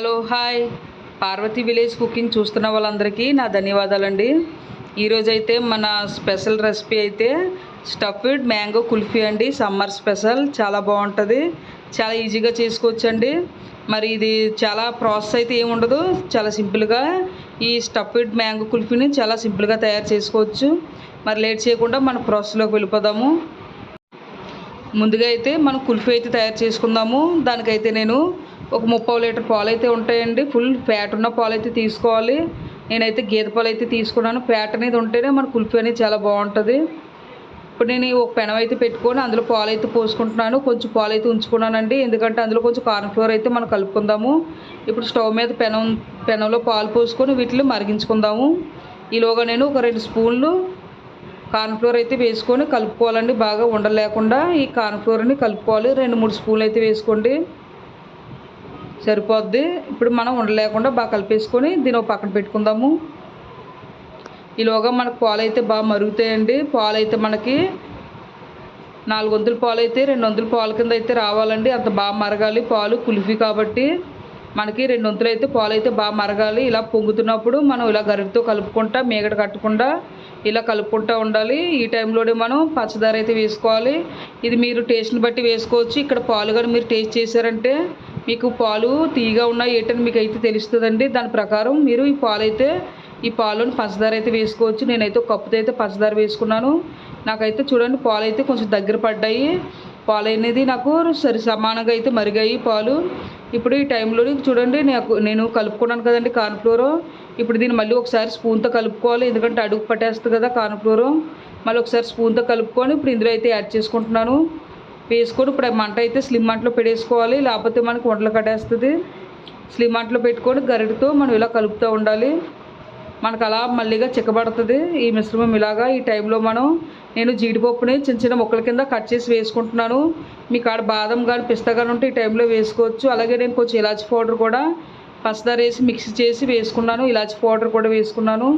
Hello hi. Parvati village cooking చూస్తున్న వాళ్ళందరికీ నా ధన్యవాదాలండి. ఈరోజైతే మన స్పెషల్ రెసిపీ అయితే స్టఫ్డ్ మ్యాంగో కుల్ఫీ అండి. సమ్మర్ స్పెషల్ చాలా బాగుంటుంది. చాలా ఈజీగా చేసుకోవచ్చండి. మరి ఇది చాలా ప్రాసెస్ అయితే ఏమి ఉండదు. చాలా సింపుల్గా ఈ స్టఫ్డ్ మ్యాంగో కుల్ఫీని చాలా సింపుల్గా తయారు చేసుకోవచ్చు. మరి లేట్ చేయకుండా మన ప్రాసెస్లోకి వెళ్ళిపోదాము. ముందుగా అయితే మనం కుల్ఫీ అయితే తయారు చేసుకుందాము. దానికైతే నేను ఒక ముప్పై లీటర్ పాలు అయితే ఉంటాయండి. ఫుల్ ఫ్యాట్ ఉన్న పాలు అయితే తీసుకోవాలి. నేనైతే గేదె పాలు అయితే తీసుకున్నాను. ఫ్యాట్ అనేది ఉంటేనే మన కుల్ఫీ అనేది చాలా బాగుంటుంది. ఇప్పుడు నేను ఒక పెనం అయితే పెట్టుకొని అందులో పాలు అయితే పోసుకుంటున్నాను. కొంచెం పాలు అయితే ఉంచుకున్నానండి. ఎందుకంటే అందులో కొంచెం కార్న్ ఫ్లోర్ అయితే మనం కలుపుకుందాము. ఇప్పుడు స్టవ్ మీద పెనం పెనంలో పాలు పోసుకొని వీటిని మరిగించుకుందాము. ఈలోగా నేను ఒక రెండు స్పూన్లు కార్న్ఫ్లోర్ అయితే వేసుకొని కలుపుకోవాలండి. బాగా ఉండలేకుండా ఈ కార్న్ఫ్లోర్ని కలుపుకోవాలి. రెండు మూడు స్పూన్లు అయితే వేసుకోండి. సరిపోద్ది. ఇప్పుడు మనం ఉండలేకుండా బాగా కలిపేసుకొని దీని ఒక పక్కన పెట్టుకుందాము. ఈలోగా మనకు పాలు అయితే బాగా మరుగుతాయండి. పాలు అయితే మనకి నాలుగు వందల పాలు అయితే రెండు వందల పాలు కింద అయితే రావాలండి. అంత బాగా మరగాలి. పాలు కుల్ఫీ కాబట్టి మనకి రెండు వంతులు అయితే పాలు అయితే బాగా మరగాలి. ఇలా పొంగుతున్నప్పుడు మనం ఇలా గరిటితో కలుపుకుంటా మీగడ కట్టకుండా ఇలా కలుపుకుంటూ ఉండాలి. ఈ టైంలోనే మనం పచ్చదార అయితే వేసుకోవాలి. ఇది మీరు టేస్ట్ని బట్టి వేసుకోవచ్చు. ఇక్కడ పాలు కానీ మీరు టేస్ట్ చేశారంటే మీకు పాలు తీగా ఉన్నాయి ఏంటని మీకు అయితే తెలుస్తుందండి. దాని ప్రకారం మీరు ఈ పాలు అయితే ఈ పాలను పంచదార అయితే వేసుకోవచ్చు. నేనైతే ఒక కప్పుతో అయితే పంచదార వేసుకున్నాను. నాకైతే చూడండి పాలు అయితే కొంచెం దగ్గర పడ్డాయి. పాలు అనేది నాకు సరి సమానంగా అయితే మరిగాయి పాలు. ఇప్పుడు ఈ టైంలో చూడండి నాకు నేను కలుపుకున్నాను కదండి కార్న్ఫ్లోర్. ఇప్పుడు దీన్ని మళ్ళీ ఒకసారి స్పూన్తో కలుపుకోవాలి. ఎందుకంటే అడుగు పట్టేస్తుంది కదా కార్న్ఫ్లోర్. మళ్ళీ ఒకసారి స్పూన్తో కలుపుకొని ఇప్పుడు ఇందులో అయితే యాడ్ చేసుకుంటున్నాను. వేసుకొని ఇప్పుడు మంట అయితే స్లిమ్ మంటలో పెట్టేసుకోవాలి లేకపోతే మనకు వంటలు కట్టేస్తుంది. స్లిమ్ మంటలో పెట్టుకొని గరిటతో మనం ఇలా కలుపుతూ ఉండాలి. మనకు అలా మళ్ళీగా చిక్కబడుతుంది. ఈ మిశ్రమం ఇలాగా ఈ టైంలో మనం నేను జీడిపప్పుని చిన్న చిన్న ముక్కల కింద కట్ చేసి వేసుకుంటున్నాను. మీకు ఆడ బాదం కానీ పిస్తా కానీ ఉంటే ఈ టైంలో వేసుకోవచ్చు. అలాగే నేను కొంచెం ఇలాచి పౌడర్ కూడా పంచదార వేసి మిక్స్ చేసి వేసుకున్నాను. ఇలాచి పౌడర్ కూడా వేసుకున్నాను.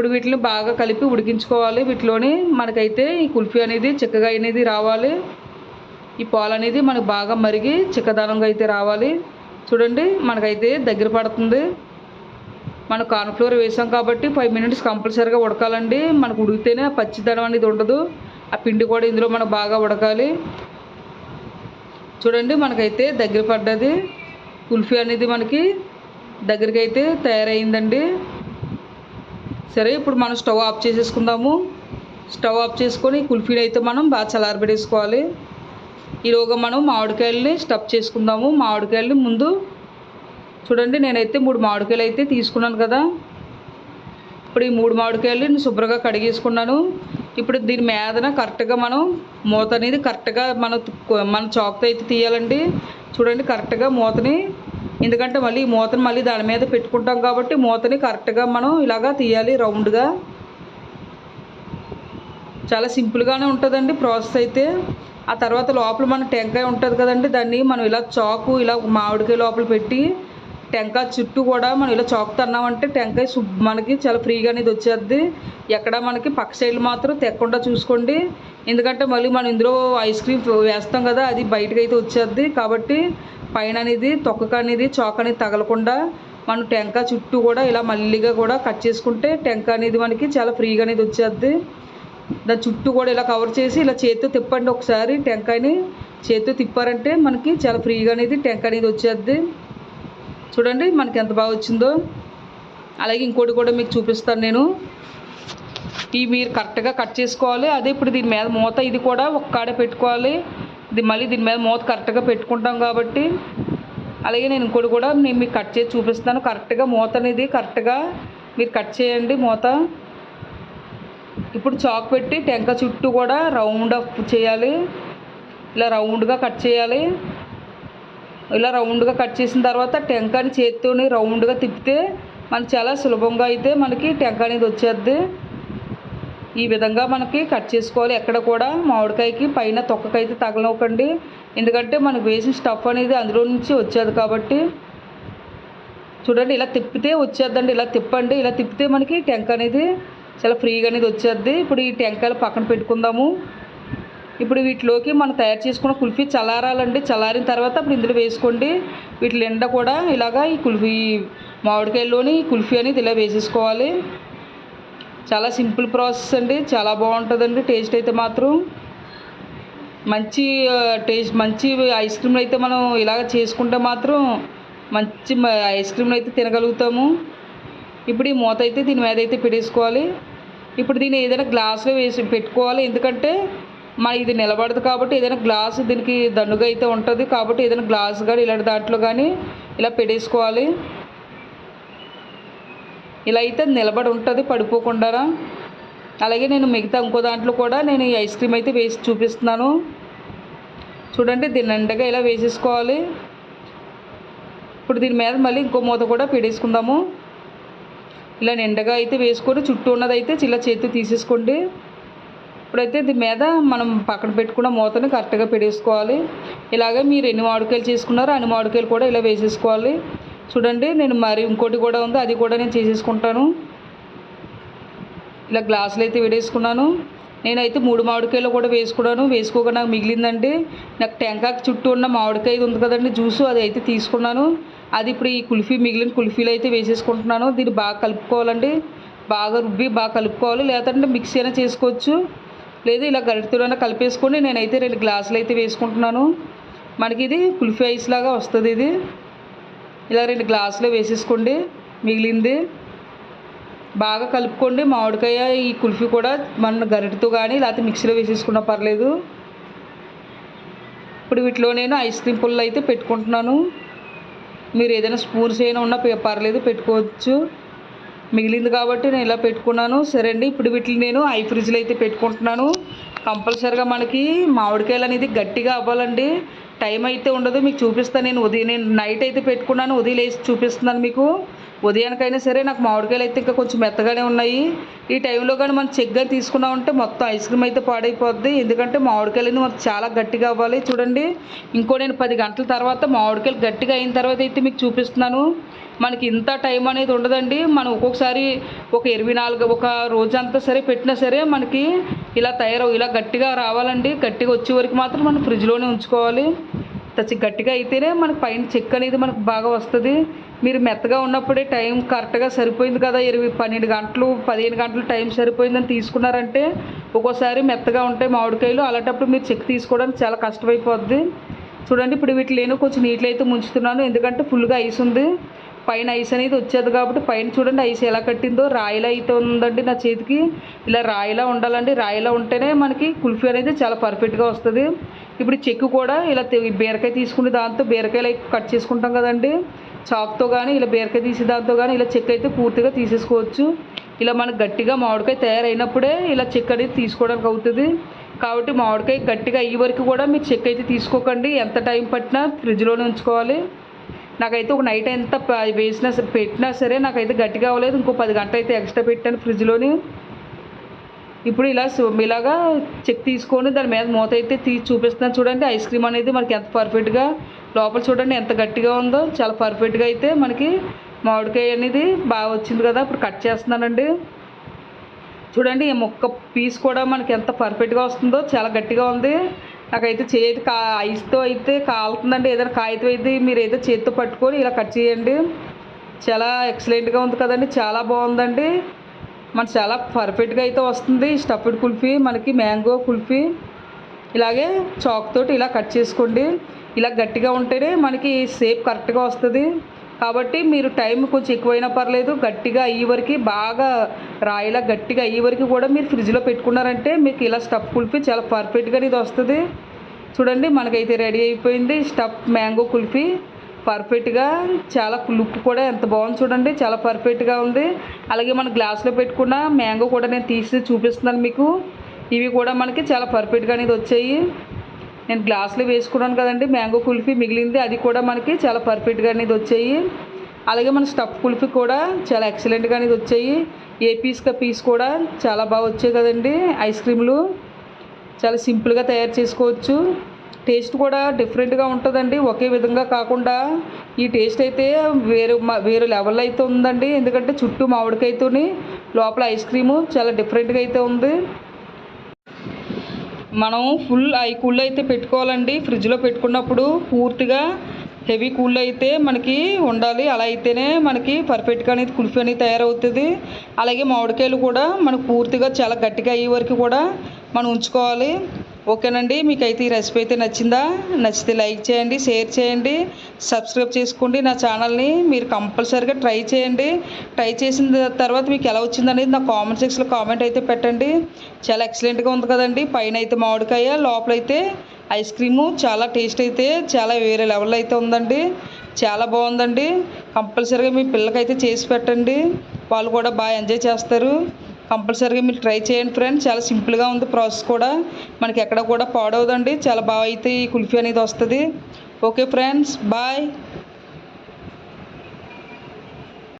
ఇప్పుడు వీటిని బాగా కలిపి ఉడికించుకోవాలి. వీటిలోని మనకైతే ఈ కుల్ఫీ అనేది చిక్కగా అనేది రావాలి. ఈ పాలు అనేది మనకు బాగా మరిగి చిక్కదనంగా అయితే రావాలి. చూడండి మనకైతే దగ్గర పడుతుంది. మనం కార్న్ఫ్లోర్ వేసాం కాబట్టి ఫైవ్ మినిట్స్ కంపల్సరీగా ఉడకాలండి. మనకు ఉడికితేనే ఆ పచ్చిదనం అనేది ఉండదు. ఆ పిండి కూడా ఇందులో మనకు బాగా ఉడకాలి. చూడండి మనకైతే దగ్గర పడ్డది. కుల్ఫీ అనేది మనకి దగ్గరికి అయితే తయారైందండి. సరే ఇప్పుడు మనం స్టవ్ ఆఫ్ చేసేసుకుందాము. స్టవ్ ఆఫ్ చేసుకొని కుల్ఫీని అయితే మనం బాగా చల్లారబెట్టేసుకోవాలి. ఈలోగా మనం మామిడికాయలని స్టఫ్ చేసుకుందాము. మామిడికాయలని ముందు చూడండి నేనైతే మూడు మామిడికాయలు అయితే తీసుకున్నాను కదా. ఇప్పుడు ఈ మూడు మామిడికాయలు నేను శుభ్రంగా కడిగేసుకున్నాను. ఇప్పుడు దీని మీదన కరెక్ట్గా మనం మూత అనేది కరెక్ట్గా మనం మన చాక్తో అయితే తీయాలండి. చూడండి కరెక్ట్గా మూతని ఎందుకంటే మళ్ళీ ఈ మూతను మళ్ళీ దాని మీద పెట్టుకుంటాం కాబట్టి మూతని కరెక్ట్గా మనం ఇలాగా తీయాలి రౌండ్గా. చాలా సింపుల్గానే ఉంటుందండి ప్రాసెస్ అయితే. ఆ తర్వాత లోపల మన టెంకాయ ఉంటుంది కదండి దాన్ని మనం ఇలా చాకు ఇలా మామిడికాయ లోపల పెట్టి టెంకాయ చుట్టూ కూడా మనం ఇలా చాకు తన్నామంటే టెంకాయ మనకి చాలా ఫ్రీగా అనేది వచ్చేది ఎక్కడ మనకి పక్క సైడ్లు మాత్రం తెక్కకుండా చూసుకోండి. ఎందుకంటే మళ్ళీ మనం ఇందులో ఐస్ క్రీమ్ వేస్తాం కదా అది బయటకు అయితే వచ్చేది కాబట్టి పైన అనేది తొక్కక అనేది చాకు అనేది తగలకుండా మనం టెంకా చుట్టూ కూడా ఇలా మల్లిగా కూడా కట్ చేసుకుంటే టెంక అనేది మనకి చాలా ఫ్రీగా అనేది వచ్చేద్ది. దాని చుట్టూ కూడా ఇలా కవర్ చేసి ఇలా చేతితో తిప్పండి ఒకసారి. టెంకాయని చేతితో తిప్పారంటే మనకి చాలా ఫ్రీగా అనేది టెంకాయ అనేది వచ్చేద్ది. చూడండి మనకి ఎంత బాగా వచ్చిందో. అలాగే ఇంకోటి కూడా మీకు చూపిస్తాను నేను. ఇవి మీరు కరెక్ట్గా కట్ చేసుకోవాలి. అదే ఇప్పుడు దీని మీద మూత ఇది కూడా ఒక కాడ పెట్టుకోవాలి. మళ్ళీ దీని మీద మూత కరెక్ట్గా పెట్టుకుంటాం కాబట్టి అలాగే నేను ఇంకోటి కూడా నేను మీకు కట్ చేసి చూపిస్తాను కరెక్ట్గా మూత అనేది కరెక్ట్గా మీరు కట్ చేయండి మూత. ఇప్పుడు చాక్ పెట్టి టెంక చుట్టూ కూడా రౌండ్ అప్ చేయాలి. ఇలా రౌండ్గా కట్ చేయాలి. ఇలా రౌండ్గా కట్ చేసిన తర్వాత టెంకాని చేత్తోని రౌండ్గా తిప్పితే మనకి చాలా సులభంగా అయితే మనకి టెంక అనేది వచ్చేద్ది. ఈ విధంగా మనకి కట్ చేసుకోవాలి. ఎక్కడ కూడా మామిడికాయకి పైన తొక్కకైతే తగలవకండి ఎందుకంటే మనకు వేసిన స్టఫ్ అనేది అందులో నుంచి వచ్చేది కాబట్టి. చూడండి ఇలా తిప్పితే వచ్చేద్దండి. ఇలా తిప్పండి. ఇలా తిప్పితే మనకి టెంక అనేది చాలా ఫ్రీగా అనేది వచ్చేద్ది. ఇప్పుడు ఈ టెంకాయలు పక్కన పెట్టుకుందాము. ఇప్పుడు వీటిలోకి మనం తయారు చేసుకున్న కుల్ఫీ చల్లారాలండి. చల్లారిన తర్వాత అప్పుడు ఇందులో వేసుకోండి. వీటి నిండా కూడా ఇలాగా ఈ కుల్ఫీ మామిడికాయల్లోని కుల్ఫీ అనేది ఇలా వేసేసుకోవాలి. చాలా సింపుల్ ప్రాసెస్ అండి చాలా బాగుంటుందండి టేస్ట్ అయితే మాత్రం. మంచి టేస్ట్ మంచి ఐస్ క్రీమ్లు అయితే మనం ఇలాగ చేసుకుంటే మాత్రం మంచి ఐస్ క్రీమ్లు అయితే తినగలుగుతాము. ఇప్పుడు ఈ మూత అయితే దీని మీద అయితే పెట్టేసుకోవాలి. ఇప్పుడు దీన్ని ఏదైనా గ్లాసులో వేసి పెట్టుకోవాలి ఎందుకంటే మా ఇది నిలబడదు కాబట్టి ఏదైనా గ్లాసు దీనికి దండుగా అయితే ఉంటుంది కాబట్టి ఏదైనా గ్లాస్ కానీ ఇలాంటి దాంట్లో కానీ ఇలా పెట్టేసుకోవాలి. ఇలా అయితే నిలబడి ఉంటుంది పడిపోకుండా అలాగే నేను మిగతా ఇంకో దాంట్లో కూడా నేను ఈ ఐస్ క్రీమ్ అయితే వేసి చూపిస్తున్నాను. చూడండి దీన్ని నిండగా ఇలా వేసేసుకోవాలి. ఇప్పుడు దీని మీద మళ్ళీ ఇంకో మూత కూడా పెడేసుకుందాము. ఇలా నిండగా అయితే వేసుకొని చుట్టూ ఉన్నదైతే అయితే చేతి తీసేసుకోండి. ఇప్పుడైతే దీని మీద మనం పక్కన పెట్టుకున్న మూతని కరెక్ట్గా పెడేసుకోవాలి. ఇలాగే మీరు ఎన్ని మామిడికాయలు చేసుకున్నారో అన్ని మామిడికాయలు కూడా ఇలా వేసేసుకోవాలి. చూడండి నేను మరి ఇంకోటి కూడా ఉంది అది కూడా నేను చేసేసుకుంటాను. ఇలా గ్లాసులు అయితే వేడేసుకున్నాను. నేనైతే మూడు మామిడికాయలు కూడా వేసుకున్నాను. వేసుకోగా నాకు మిగిలిందండి. నాకు టెంకాకి చుట్టూ ఉన్న మామిడికాయ ఉంది కదండి జ్యూసు అది అయితే తీసుకున్నాను. అది ఇప్పుడు ఈ కుల్ఫీ మిగిలిన కుల్ఫీలు అయితే వేసేసుకుంటున్నాను. దీన్ని బాగా కలుపుకోవాలండి. బాగా రుబ్బి బాగా కలుపుకోవాలి. లేదంటే మిక్సీ అయినా చేసుకోవచ్చు. లేదు ఇలా గరిటెతోనైనా కలిపేసుకొని నేనైతే రెండు గ్లాసులు అయితే వేసుకుంటున్నాను. మనకి ఇది కుల్ఫీ ఐస్ లాగా వస్తుంది ఇది. ఇలా రెండు గ్లాసులు వేసేసుకోండి. మిగిలింది బాగా కలుపుకోండి. మామిడికాయ ఈ కుల్ఫీ కూడా మన గరిటెతో కానీ లేకపోతే మిక్సీలో వేసేసుకున్నా పర్లేదు. ఇప్పుడు వీటిలో నేను ఐస్ క్రీమ్ పుల్లలు అయితే పెట్టుకుంటున్నాను. మీరు ఏదైనా స్పూన్స్ అయినా ఉన్నా పే- పర్లేదు పెట్టుకోవచ్చు. మిగిలింది కాబట్టి నేను ఇలా పెట్టుకున్నాను. సరే అండి ఇప్పుడు వీటిని నేను ఐ ఫ్రిడ్జ్లో అయితే పెట్టుకుంటున్నాను. కంపల్సరిగా మనకి మామిడికాయలు అనేది గట్టిగా అవ్వాలండి. టైం అయితే ఉండదు మీకు చూపిస్తాను నేను ఉదయం నేను నైట్ అయితే పెట్టుకున్నాను ఉదయం లేచి చూపిస్తున్నాను మీకు. ఉదయానికైనా సరే నాకు మామిడికాయలు అయితే ఇంకా కొంచెం మెత్తగానే ఉన్నాయి. ఈ టైంలో కానీ మనం చెగ్గా తీసుకున్నామంటే మొత్తం ఐస్ క్రీమ్ అయితే పాడైపోద్ది. ఎందుకంటే మామిడికాయలు అనేది మనకు చాలా గట్టిగా అవ్వాలి. చూడండి ఇంకో నేను పది గంటల తర్వాత మామిడికాయలు గట్టిగా అయిన తర్వాత అయితే మీకు చూపిస్తున్నాను. మనకి ఇంత టైం అనేది ఉండదండి. మనం ఒక్కొక్కసారి ఒక ఇరవై నాలుగు ఒక రోజంతా సరే పెట్టినా సరే మనకి ఇలా తయారవు ఇలా గట్టిగా రావాలండి. గట్టిగా వచ్చే వరకు మాత్రం మనం ఫ్రిడ్జ్లోనే ఉంచుకోవాలి. తచ్చి గట్టిగా అయితేనే మనకు పైన చెక్ అనేది మనకు బాగా వస్తుంది. మీరు మెత్తగా ఉన్నప్పుడే టైం కరెక్ట్గా సరిపోయింది కదా ఇరవై పన్నెండు గంటలు పదిహేను గంటలు టైం సరిపోయిందని తీసుకున్నారంటే ఒక్కోసారి మెత్తగా ఉంటాయి మామిడికాయలు అలాంటప్పుడు మీరు చెక్ తీసుకోవడానికి చాలా కష్టమైపోద్ది. చూడండి ఇప్పుడు వీటి నేను కొంచెం నీటిలో అయితే ముంచుతున్నాను. ఎందుకంటే ఫుల్గా ఐస్ ఉంది పైన ఐస్ అనేది వచ్చేది కాబట్టి పైన చూడండి ఐస్ ఎలా కట్టిందో రాయిలా అయితే ఉందండి నా చేతికి. ఇలా రాయిలా ఉండాలండి. రాయిలా ఉంటేనే మనకి కుల్ఫీ అనేది చాలా పర్ఫెక్ట్గా వస్తుంది. ఇప్పుడు చెక్కు కూడా ఇలా బీరకాయ తీసుకుని దాంతో బీరకాయలు అయితే కట్ చేసుకుంటాం కదండి. చాక్తో కానీ ఇలా బీరకాయ తీసి దాంతో కానీ ఇలా చెక్ అయితే పూర్తిగా తీసేసుకోవచ్చు. ఇలా మనకు గట్టిగా మామిడికాయ తయారైనప్పుడే ఇలా చెక్ అనేది తీసుకోవడానికి అవుతుంది. కాబట్టి మామిడికాయ గట్టిగా అయ్యే వరకు కూడా మీరు చెక్ అయితే తీసుకోకండి. ఎంత టైం పట్టినా ఫ్రిడ్జ్లోనే ఉంచుకోవాలి. నాకైతే ఒక నైట్ ఎంత ప- వేసినా సరే పెట్టినా సరే నాకైతే గట్టిగా అవ్వలేదు. ఇంకో పది గంటలు అయితే ఎక్స్ట్రా పెట్టాను ఫ్రిడ్జ్లోని ఇప్పుడు ఇలా ఇలాగా చెక్ తీసుకొని దాని మీద మూత అయితే తీసి చూపిస్తున్నాను చూడండి. ఐస్ క్రీమ్ అనేది మనకి ఎంత పర్ఫెక్ట్గా లోపల చూడండి ఎంత గట్టిగా ఉందో. చాలా పర్ఫెక్ట్గా అయితే మనకి మామిడికాయ అనేది బాగా వచ్చింది కదా. ఇప్పుడు కట్ చేస్తున్నానండి. చూడండి ఈ ముక్క పీస్ కూడా మనకి ఎంత పర్ఫెక్ట్గా వస్తుందో. చాలా గట్టిగా ఉంది. నాకైతే చేతి కా ఐస్తో అయితే కాలుతుందండి. ఏదైనా కాగితం అయితే మీరు ఏదో చేతితో పట్టుకొని ఇలా కట్ చేయండి. చాలా ఎక్సలెంట్గా ఉంది కదండి. చాలా బాగుందండి. మన చాలా పర్ఫెక్ట్గా అయితే వస్తుంది. స్టఫ్డ్ కుల్ఫీ మనకి మ్యాంగో కుల్ఫీ. ఇలాగే చాక్ తోటి ఇలా కట్ చేసుకోండి. ఇలా గట్టిగా ఉంటేనే మనకి షేప్ కరెక్ట్గా వస్తుంది. కాబట్టి మీరు టైం కొంచెం ఎక్కువైనా పర్లేదు గట్టిగా అయ్యే వరకు బాగా రాయిలా గట్టిగా అయ్యే వరకు కూడా మీరు ఫ్రిడ్జ్లో పెట్టుకున్నారంటే మీకు ఇలా స్టఫ్ కుల్ఫీ చాలా పర్ఫెక్ట్గా ఇది వస్తుంది. చూడండి మనకైతే రెడీ అయిపోయింది స్టఫ్ మ్యాంగో కుల్ఫీ. పర్ఫెక్ట్గా చాలా లుక్ కూడా ఎంత బాగుంది చూడండి చాలా పర్ఫెక్ట్గా ఉంది. అలాగే మన గ్లాస్లో పెట్టుకున్న మ్యాంగో కూడా నేను తీసి చూపిస్తున్నాను మీకు. ఇవి కూడా మనకి చాలా పర్ఫెక్ట్గా అనేది వచ్చాయి. నేను గ్లాసులు వేసుకున్నాను కదండి మ్యాంగో కుల్ఫీ మిగిలింది. అది కూడా మనకి చాలా పర్ఫెక్ట్గా అనేది వచ్చాయి. అలాగే మన స్టఫ్ కుల్ఫీ కూడా చాలా ఎక్సలెంట్గా అనేది వచ్చాయి. ఏ పీస్గా పీస్ కూడా చాలా బాగా వచ్చాయి కదండి ఐస్ క్రీమ్లు చాలా సింపుల్గా తయారు చేసుకోవచ్చు. టేస్ట్ కూడా డిఫరెంట్గా ఉంటుందండి ఒకే విధంగా కాకుండా ఈ టేస్ట్ అయితే వేరే వేరే లెవెల్లో అయితే ఉందండి. ఎందుకంటే చుట్టూ మామిడికాయతోని లోపల ఐస్ క్రీము చాలా డిఫరెంట్గా అయితే ఉంది. మనం ఫుల్ ఐ కూల్ అయితే పెట్టుకోవాలండి. ఫ్రిడ్జ్లో పెట్టుకున్నప్పుడు పూర్తిగా హెవీ కూల్ అయితే మనకి ఉండాలి. అలా అయితేనే మనకి పర్ఫెక్ట్గా అనేది కుల్ఫీ అనేది తయారవుతుంది. అలాగే మామిడికాయలు కూడా మనకు పూర్తిగా చాలా గట్టిగా అయ్యే వరకు కూడా మనం ఉంచుకోవాలి. ఓకేనండి. మీకు అయితే ఈ రెసిపీ అయితే నచ్చిందా? నచ్చితే లైక్ చేయండి షేర్ చేయండి సబ్స్క్రైబ్ చేసుకోండి నా ఛానల్ని. మీరు కంపల్సరీగా ట్రై చేయండి. ట్రై చేసిన తర్వాత మీకు ఎలా వచ్చింది అనేది నా కామెంట్ సెక్షన్లో కామెంట్ అయితే పెట్టండి. చాలా ఎక్సలెంట్గా ఉంది కదండి. పైన అయితే మామిడికాయ లోపల అయితే ఐస్ క్రీము. చాలా టేస్ట్ అయితే చాలా వేరే లెవెల్ అయితే ఉందండి. చాలా బాగుందండి. కంపల్సరీగా మీ పిల్లకైతే చేసి పెట్టండి. వాళ్ళు కూడా బాగా ఎంజాయ్ చేస్తారు. కంపల్సరీగా మీరు ట్రై చేయండి ఫ్రెండ్స్. చాలా సింపుల్గా ఉంది ప్రాసెస్ కూడా. మనకి ఎక్కడ కూడా పాడవదండి. చాలా బాగా అయితే ఈ కుల్ఫీ అనేది వస్తుంది. Okay friends. బాయ్.